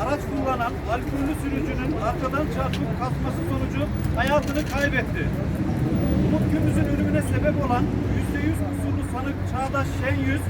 Araç kullanan alkollü sürücünün arkadan çarpıp kasması sonucu hayatını kaybetti. Umut Gündüz'ün ölümüne sebep olan %100 kusurlu sanık Çağdaş Şenyüz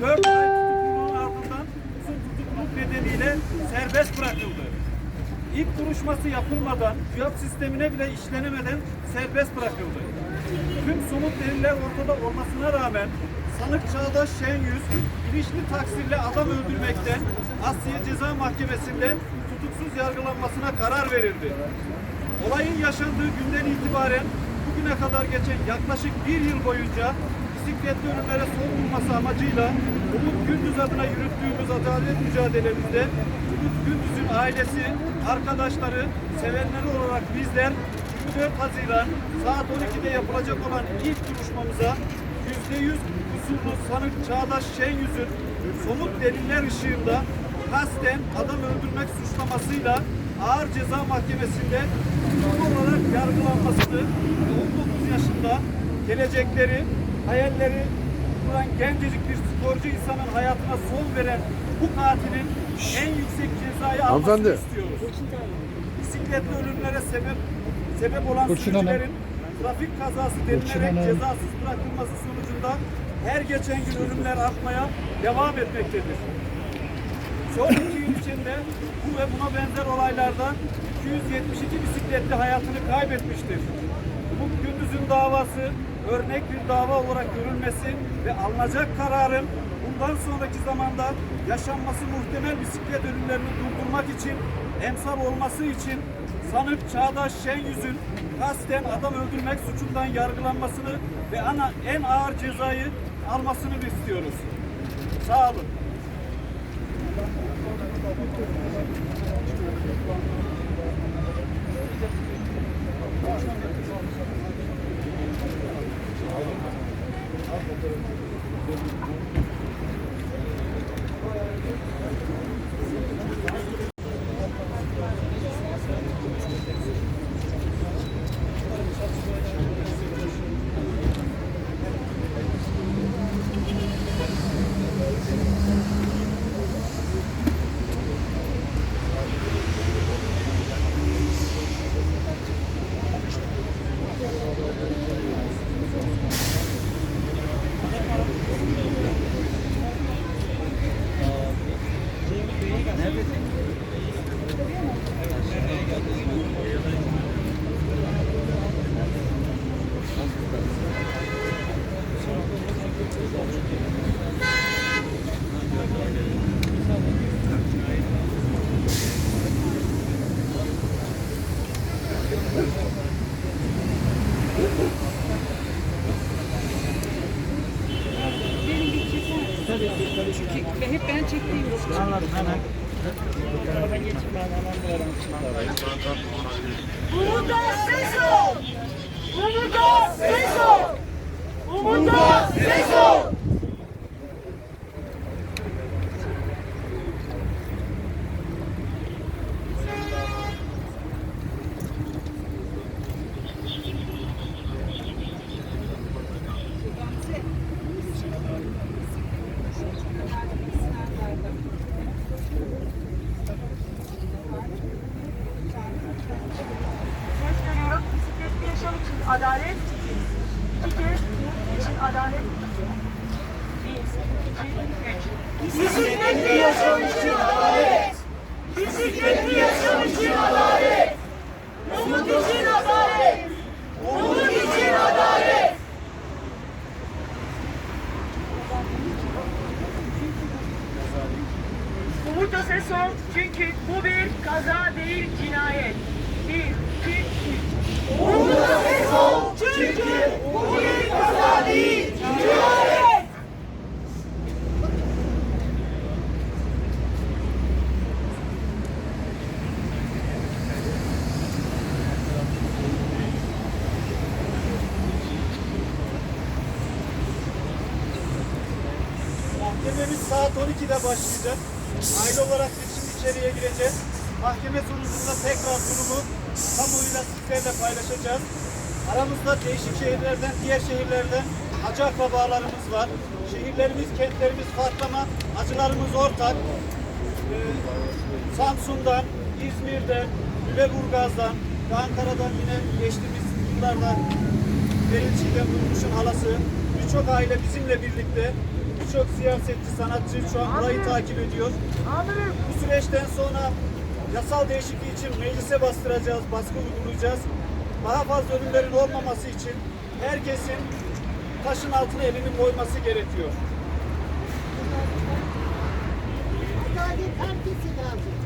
4 ay tutukluluğun ardından uzun tutukluluk nedeniyle serbest bırakıldı. İlk duruşması yapılmadan, fiyat sistemine bile işlenemeden serbest bırakıldı. Tüm somut deliller ortada olmasına rağmen sanık Çağdaş Şenyüz bilinçli taksirle adam öldürmekten Asya Ceza Mahkemesi'nde tutuksuz yargılanmasına karar verildi. Olayın yaşandığı günden itibaren bugüne kadar geçen yaklaşık bir yıl boyunca bisikletli ölümlere son bulması amacıyla Umut Gündüz adına yürüttüğümüz adalet mücadelemizde Umut Gündüz'ün ailesi, arkadaşları, sevenleri olarak bizler 24 Haziran saat 12'de yapılacak olan ilk duruşmamıza %100 kusurlu sanık Çağdaş Şenyüz'ün somut deliller ışığında kasten adam öldürmek suçlamasıyla ağır ceza mahkemesinde tutuklu olarak yargılanmasını ve 19 yaşında gelecekleri, hayalleri kuran gencecik bir sporcu insanın hayatına son veren bu katilin en yüksek cezayı almasını Hanımefendi. istiyoruz. Bisikletli ölümlere sebep sebep olan sürücülerin trafik kazası denilerek cezasız bırakılması sonucunda her geçen gün ölümler artmaya devam etmektedir. Son iki yıl içinde bu ve buna benzer olaylarda 272 bisikletli hayatını kaybetmiştir. Bu Gündüz'ün davası örnek bir dava olarak görülmesi ve alınacak kararın bundan sonraki zamanda yaşanması muhtemel bisiklet ölümlerini durdurmak için emsal olması için sanık Çağdaş Şenyüz'ün kasten adam öldürmek suçundan yargılanmasını ve ana, en ağır cezayı almasını istiyoruz. Sağ olun. Anladım hemen. Umut'a ses ol! Umut'a ses ol! Umut'a ses ol! Ses veriyorum. Bisikletli yaşam için adalet. İki kez için adalet. Bir, yaşam için adalet. Bisikletli yaşam için adalet. Umut için adalet. Umut için adalet. Umut'a ses ol çünkü bu bir kaza değil cinayet. Bir, iki, üç. Umut'a ses ol çünkü bu bir kaza değil cinayet. Mahkememiz saat 12'de başlayacak. Aile olarak biz şimdi içeriye gireceğiz. Mahkeme sonucunda tekrar durumu kamuyla sizlerle paylaşacağız. Aramızda değişik şehirlerden, diğer şehirlerden acı akrabalarımız var. Şehirlerimiz, kentlerimiz farklı ama acılarımız ortak. Ee, Samsun'dan, İzmir'den, Lüleburgaz'dan ve Ankara'dan yine geçtiğimiz yıllarda Beriçi'den Durmuş'un halası birçok aile bizimle birlikte birçok siyasetçi, sanatçı şu an burayı takip ediyor. Bu süreçten sonra yasal değişikliği için meclise bastıracağız, baskı uygulayacağız. Daha fazla ölümlerin olmaması için herkesin taşın altına elini koyması gerekiyor. Adalet herkese lazım.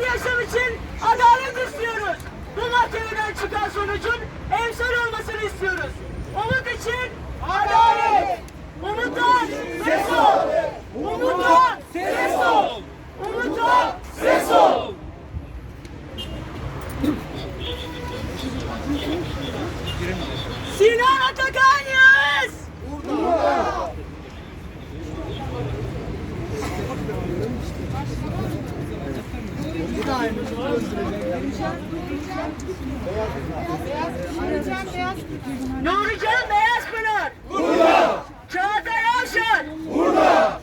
Bisikletli yaşam için adalet istiyoruz. Bu mahkemeden çıkan sonucun emsal olmasını istiyoruz. Umut için adalet. Umut'tan ses ol. Umut'tan ses ol. Umut'tan ses ol. Sinan Atakan Yağız. Nurican Beyazpınar. Burada. Çağatay Avşar. Burada.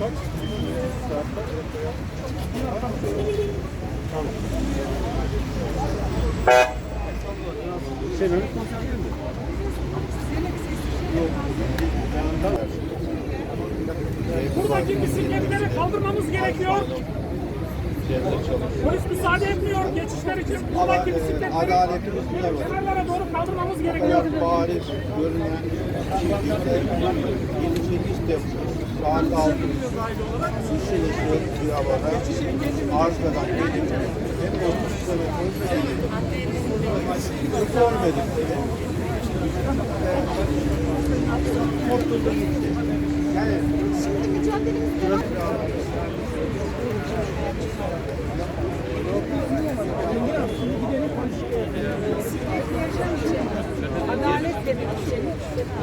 Buradaki Polis müsaade etmiyor geçişler için. Buradaki bisikletleri kenarlara doğru kaldırmamız gerekiyor. bariz görünen 28 Temmuz saat 6 Şişeli bir havada arkadan gelip hem otobüsleri hiç görmedik dedi. Oturdu gitti. Yani adalet demek için,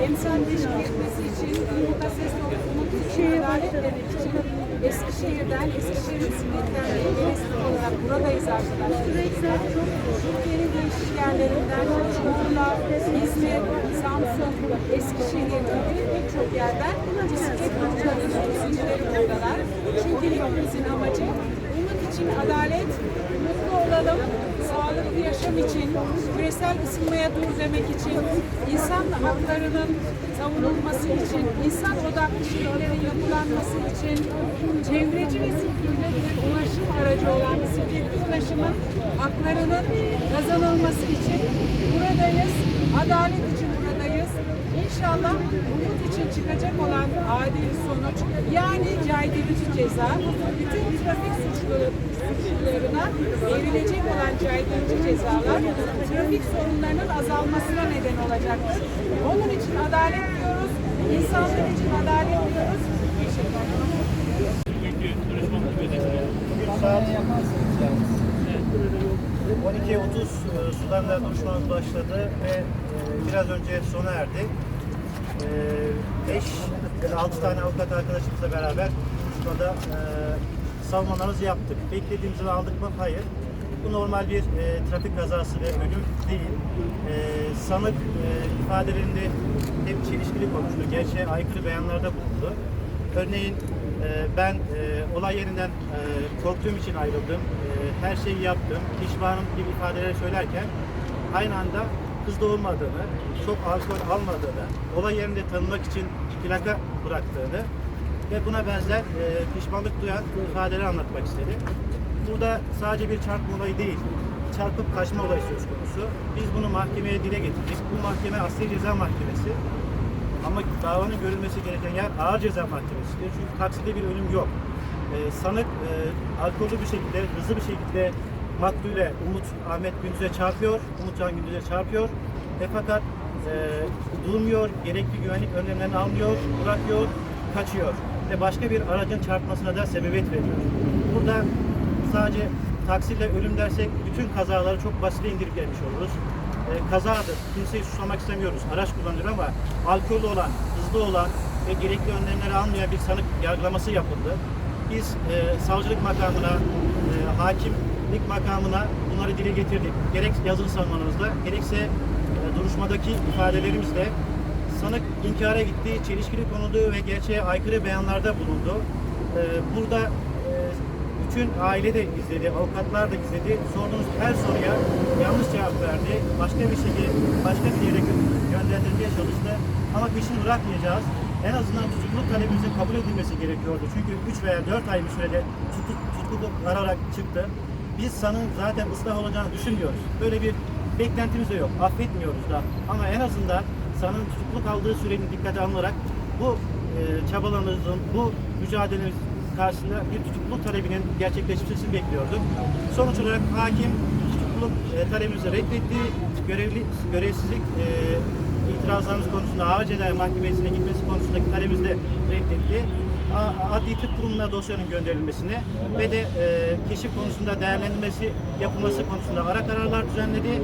emsal için, umuta ses olmak için, adalet demek için Eskişehir'den, Eskişehir bisikletten Enes'lik olarak buradayız arkadaşlar. Türkiye'nin değişik yerlerinden, Çukurla, İzmir, Samsun, Eskişehir gibi pek çok yerden bisiklet hepimizin amacı için adalet, mutlu olalım, sağlıklı yaşam için, küresel ısınmaya dur demek için, insan haklarının savunulması için, insan odaklı şehirlerin yapılanması için, çevreci ve bir ulaşım aracı olan bisikletli ulaşımın haklarının kazanılması için buradayız. Adalet için buradayız. İnşallah umut için çıkacak olan adil sonuç yani caydırıcı ceza bütün trafik suçlularına verilecek olan caydırıcı cezalar trafik sorunlarının azalmasına neden olacaktır. Onun için adalet diyoruz. İnsanlar için adalet diyoruz. Saat 12.30 sularla duruşmamız başladı ve e, biraz önce sona erdi. 5 ya da 6 tane avukat arkadaşımızla beraber burada e, savunmalarımızı yaptık. Beklediğimiz gibi aldık mı? Hayır. Bu normal bir e, trafik kazası ve ölüm değil. E, sanık e, ifadelerinde hep çelişkili konuştu. Gerçeğe aykırı beyanlarda bulundu. Örneğin e, ben e, olay yerinden e, korktuğum için ayrıldım. E, her şeyi yaptım. Pişmanım gibi ifadeler söylerken aynı anda hızlı olmadığını, çok alkol almadığını, olay yerinde tanımak için plaka bıraktığını ve buna benzer e, pişmanlık duyan ifadeleri anlatmak istedi. Burada sadece bir çarpma olayı değil, çarpıp kaçma olayı söz konusu. Biz bunu mahkemeye dile getirdik. Bu mahkeme Asli Ceza Mahkemesi. Ama davanın görülmesi gereken yer ağır ceza mahkemesidir. Çünkü takside bir ölüm yok. Ee, sanık e, alkollü bir şekilde, hızlı bir şekilde maktule Umut Ahmet Gündüz'e çarpıyor. Umutcan Gündüz'e çarpıyor. Ve fakat e, durmuyor, gerekli güvenlik önlemlerini almıyor, bırakıyor, kaçıyor. Ve başka bir aracın çarpmasına da sebebiyet veriyor. Burada sadece taksiyle ölüm dersek bütün kazaları çok basite indirip gelmiş oluruz e, kazadır. Kimseyi suçlamak istemiyoruz. Araç kullanıyor ama alkollü olan, hızlı olan ve gerekli önlemleri almayan bir sanık yargılaması yapıldı. Biz e, savcılık makamına, e, hakimlik makamına bunları dile getirdik. Gerek yazılı savunmanızda, gerekse e, duruşmadaki ifadelerimizle sanık inkara gitti, çelişkili konuldu ve gerçeğe aykırı beyanlarda bulundu. E, burada e, bütün aile de izledi, avukatlar da izledi. Sorduğunuz her soruya yanlış cevap verdi. Başka bir şekilde, başka bir yere yönlendirmeye çalıştı. Ama peşini bırakmayacağız. En azından tutukluluk talebimizin kabul edilmesi gerekiyordu. Çünkü 3 veya 4 ay bir sürede tutuk, tutukluluk ararak çıktı. Biz sanın zaten ıslah olacağını düşünmüyoruz. Böyle bir beklentimiz de yok. Affetmiyoruz da. Ama en azından sanın tutukluk aldığı sürenin dikkate alınarak bu e, çabalarımızın, bu mücadelemiz karşısında bir tutukluluk talebinin gerçekleşmesini bekliyorduk. Sonuç olarak hakim tutukluluk e, talebimizi reddetti. Görevli, görevsizlik e, itirazlarımız konusunda ağır ceza mahkemesine gitmesi konusundaki talebimizi de reddetti. Adli tıp kurumuna dosyanın gönderilmesini ve de e, keşif konusunda değerlendirmesi yapılması konusunda ara kararlar düzenledi.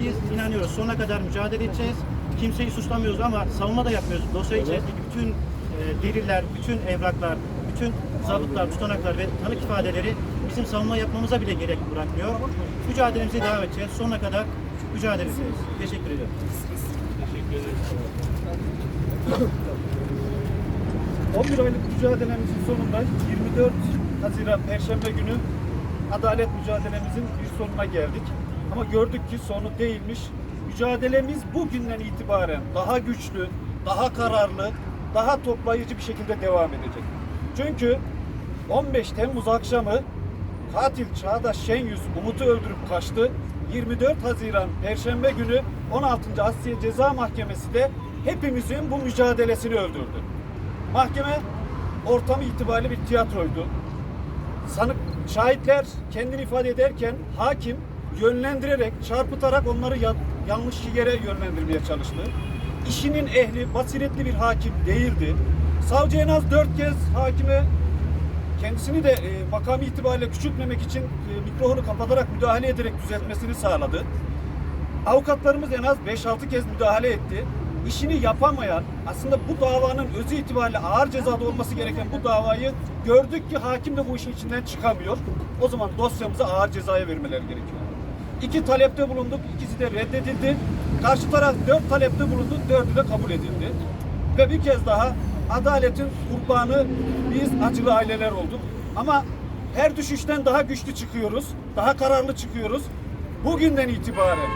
Biz inanıyoruz sonuna kadar mücadele edeceğiz. Kimseyi suçlamıyoruz ama savunma da yapmıyoruz. Dosya içerisindeki bütün e, deliller, bütün evraklar, bütün zabıtlar, tutanaklar ve tanık ifadeleri bizim savunma yapmamıza bile gerek bırakmıyor. Mücadelemize devam edeceğiz. Sonuna kadar mücadele edeceğiz. Teşekkür ediyorum. 11 aylık mücadelemizin sonunda 24 Haziran Perşembe günü adalet mücadelemizin bir sonuna geldik. Ama gördük ki sonu değilmiş. Mücadelemiz bugünden itibaren daha güçlü, daha kararlı, daha toplayıcı bir şekilde devam edecek. Çünkü 15 Temmuz akşamı katil Çağdaş Şenyüz Umut'u öldürüp kaçtı. 24 Haziran Perşembe günü 16. Asliye Ceza Mahkemesi de hepimizin bu mücadelesini öldürdü. Mahkeme ortamı itibariyle bir tiyatroydu. Sanık şahitler kendini ifade ederken hakim yönlendirerek, çarpıtarak onları yanlış yere yönlendirmeye çalıştı. İşinin ehli, basiretli bir hakim değildi. Savcı en az dört kez hakime kendisini de e, makamı itibariyle küçültmemek için e, mikrofonu kapatarak müdahale ederek düzeltmesini sağladı. Avukatlarımız en az 5-6 kez müdahale etti. İşini yapamayan, aslında bu davanın özü itibariyle ağır cezada olması gereken bu davayı gördük ki hakim de bu işin içinden çıkamıyor. O zaman dosyamızı ağır cezaya vermeleri gerekiyor. İki talepte bulunduk, ikisi de reddedildi. Karşı taraf dört talepte bulundu, dördü de kabul edildi. Ve bir kez daha adaletin kurbanı biz acılı aileler olduk. Ama her düşüşten daha güçlü çıkıyoruz, daha kararlı çıkıyoruz. Bugünden itibaren,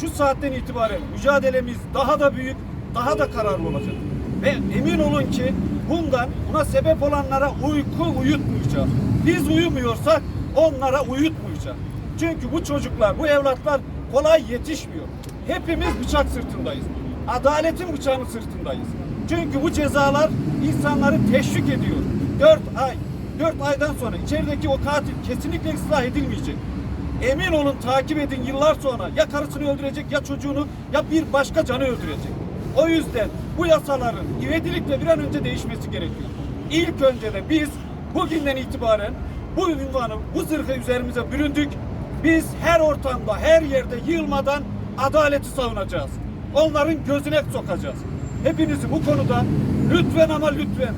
şu saatten itibaren mücadelemiz daha da büyük, daha da kararlı olacak. Ve emin olun ki bundan buna sebep olanlara uyku uyutmayacağız. Biz uyumuyorsak onlara uyutmayacağız. Çünkü bu çocuklar, bu evlatlar kolay yetişmiyor. Hepimiz bıçak sırtındayız. Adaletin bıçağının sırtındayız. Çünkü bu cezalar insanları teşvik ediyor. Dört ay, dört aydan sonra içerideki o katil kesinlikle ıslah edilmeyecek. Emin olun takip edin yıllar sonra ya karısını öldürecek ya çocuğunu ya bir başka canı öldürecek. O yüzden bu yasaların ivedilikle bir an önce değişmesi gerekiyor. İlk önce de biz bugünden itibaren bu ünvanı, bu zırhı üzerimize büründük. Biz her ortamda, her yerde yılmadan adaleti savunacağız. Onların gözüne sokacağız. hepinizi bu konuda lütfen ama lütfen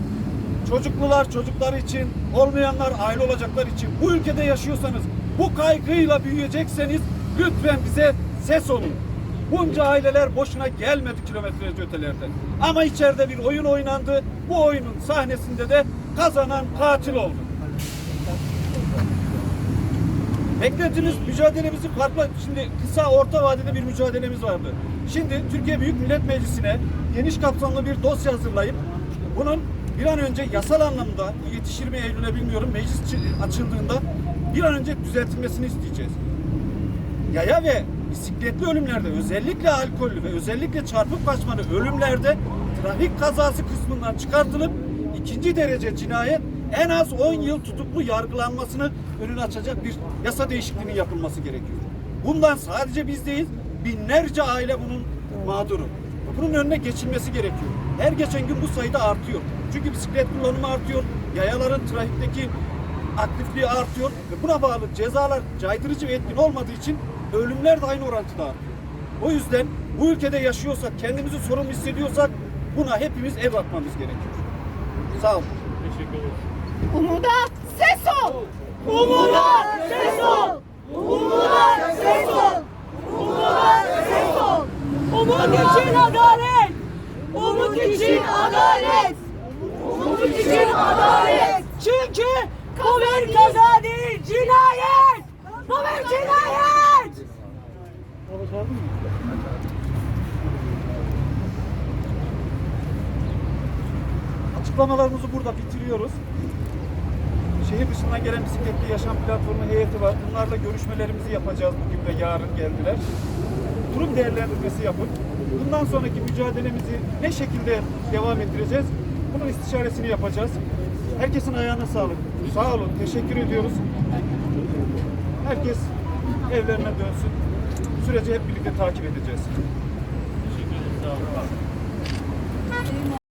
çocuklular çocuklar için, olmayanlar aile olacaklar için bu ülkede yaşıyorsanız, bu kaygıyla büyüyecekseniz lütfen bize ses olun. Bunca aileler boşuna gelmedi kilometrelerce ötelerden. Ama içeride bir oyun oynandı. Bu oyunun sahnesinde de kazanan katil oldu. Beklentiniz mücadelemizi farklı. Şimdi kısa orta vadede bir mücadelemiz vardı. Şimdi Türkiye Büyük Millet Meclisi'ne geniş kapsamlı bir dosya hazırlayıp bunun bir an önce yasal anlamda yetişir mi Eylül'e bilmiyorum meclis çı- açıldığında bir an önce düzeltilmesini isteyeceğiz. Yaya ve bisikletli ölümlerde özellikle alkollü ve özellikle çarpık kaçmalı ölümlerde trafik kazası kısmından çıkartılıp ikinci derece cinayet en az 10 yıl tutuklu yargılanmasını önünü açacak bir yasa değişikliğinin yapılması gerekiyor. Bundan sadece biz değil, binlerce aile bunun mağduru. Bunun önüne geçilmesi gerekiyor. Her geçen gün bu sayıda artıyor. Çünkü bisiklet kullanımı artıyor, yayaların trafikteki aktifliği artıyor ve buna bağlı cezalar caydırıcı ve etkin olmadığı için ölümler de aynı orantıda artıyor. O yüzden bu ülkede yaşıyorsak, kendimizi sorumlu hissediyorsak buna hepimiz ev atmamız gerekiyor. Sağ olun. Umuda ses ol. Umuda ses ol. Umuda ses ol. Umuda ses ol. Umut için adalet. Umut için adalet. Umut için adalet. Çünkü bir kaza değil, cinayet. Bir cinayet. Açıklamalarımızı burada bitiriyoruz. Şehir dışından gelen bisikletli yaşam platformu heyeti var. Bunlarla görüşmelerimizi yapacağız bugün ve yarın geldiler. Durum değerlendirmesi yapıp bundan sonraki mücadelemizi ne şekilde devam ettireceğiz? Bunun istişaresini yapacağız. Herkesin ayağına sağlık. Sağ olun. Teşekkür ediyoruz. Herkes evlerine dönsün. Süreci hep birlikte takip edeceğiz.